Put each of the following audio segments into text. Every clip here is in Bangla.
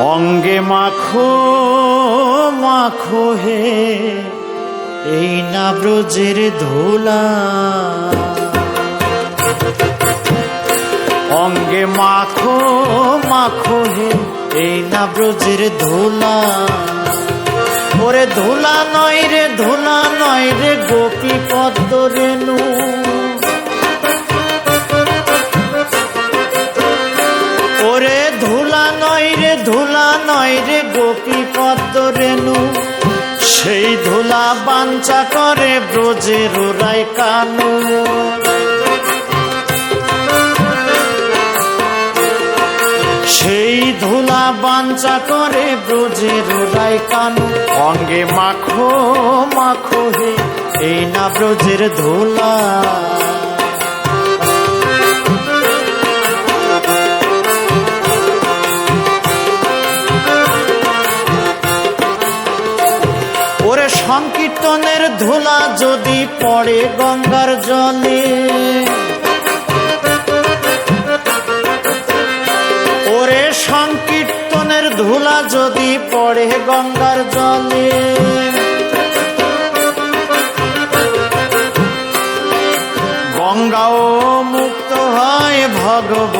অঙ্গে মাখো মাখো হে, এই না ব্রজের ধুলা। অঙ্গে মাখো মাখো হে, এই না ব্রজের ধুলা। ওরে ধুলা নয় রে, ধুলা নয় রে, গোপী পদ্ম রেণু। নয় রে ধুলা, নয় রে গোপী পদ্ম রেণু। সেই ধুলা বাঞ্চা করে ব্রজের রায় কানু। সেই ধুলা বাঞ্চা করে ব্রজের রায় কানু। অঙ্গে মাখো মাখো হে, এই না ব্রজের ধুলা। সংকীর্তনের ধুলা যদি পড়ে গঙ্গার জলে। ওরে সংকীর্তনের ধুলা যদি পড়ে গঙ্গার জলে। গঙ্গাও মুক্ত হয় ভগবতে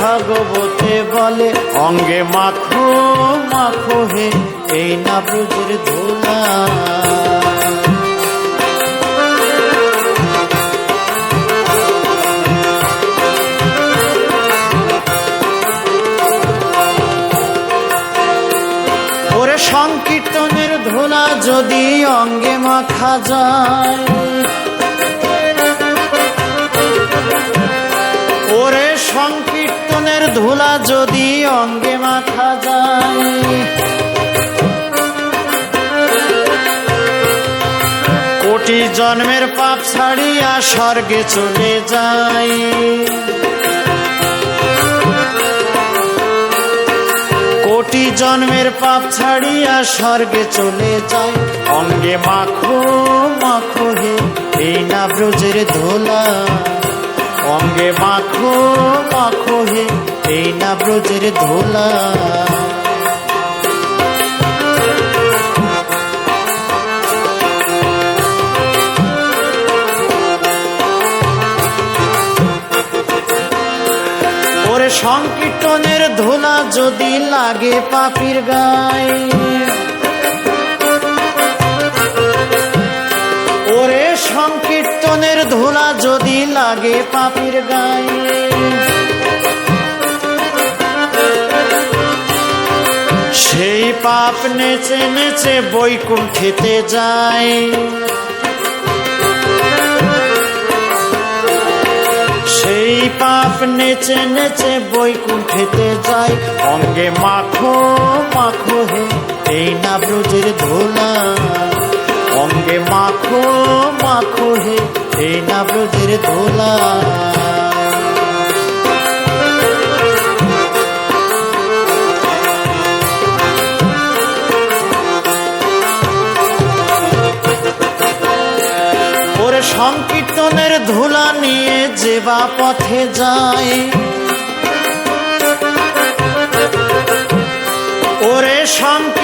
ভগবতে বলে, অঙ্গে মাখো মাখো হে, এই না ব্রজের ধুলা। ওরে সংকীর্তনের ধুলা যদি অঙ্গে মাখা যায় সংকীর্তনের ধুলা যদি অঙ্গে মাথা যায়। কোটি জন্মের পাপ ছাড়িয়া স্বর্গে চলে যায় কোটি জন্মের পাপ ছাড়িয়া স্বর্গে চলে যায় অঙ্গে মাখো মাখো হে, এই না ব্রজের ধোলা। অঙ্গে মাখো মাখো হে, এই না ব্রজের ধোলা। ওরে সংকীর্তনের ধোলা যদি লাগে পাপির গায়ে লাগে পাপির গায়ে। সেই পাপ নেচে নেচে বৈকুণ্ঠেতে যায়। সেই পাপ নেচে নেচে বৈকুণ্ঠেতে যায়। অঙ্গে মাখো মাখো হে, এই না ব্রজের ধোলা। না ব্রজের ওরে সংকীর্তনের ধুলা নিয়ে যে বা পথে যায়। ওরে সংকীর্তন